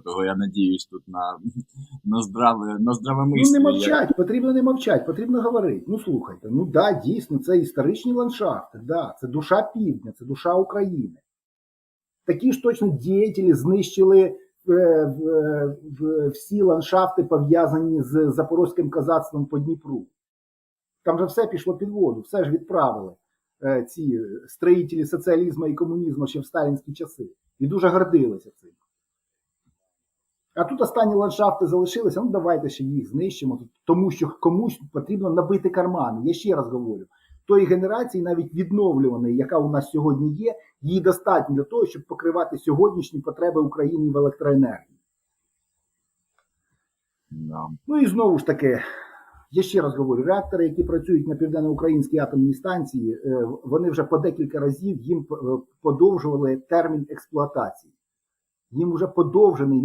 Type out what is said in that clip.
Того я надіюсь тут на, на здраве, на здраве Ну не як- мовчать, потрібно не мовчать, потрібно говорити. Ну слухайте, ну да, дійсно, це історичні ландшафти, да, це душа півдня, це душа України. Такі ж точно діятелі знищили е, в- всі ландшафти, пов'язані з запорозьким козацтвом по Дніпру. Там же все пішло під воду, все ж відправили е, ці строїтелі соціалізму і комунізму ще в сталінські часи. І дуже гордилися цим. А тут останні ландшафти залишилися, ну давайте ще їх знищимо, тому що комусь потрібно набити кармани. Я ще раз говорю, тої генерації, навіть відновлюваної, яка у нас сьогодні є, її достатньо для того, щоб покривати сьогоднішні потреби України в електроенергії. Да. Ну і знову ж таки, я ще раз говорю, реактори, які працюють на південноукраїнській атомній станції, е, вони вже по декілька разів їм е, подовжували термін експлуатації. Їм вже подовжений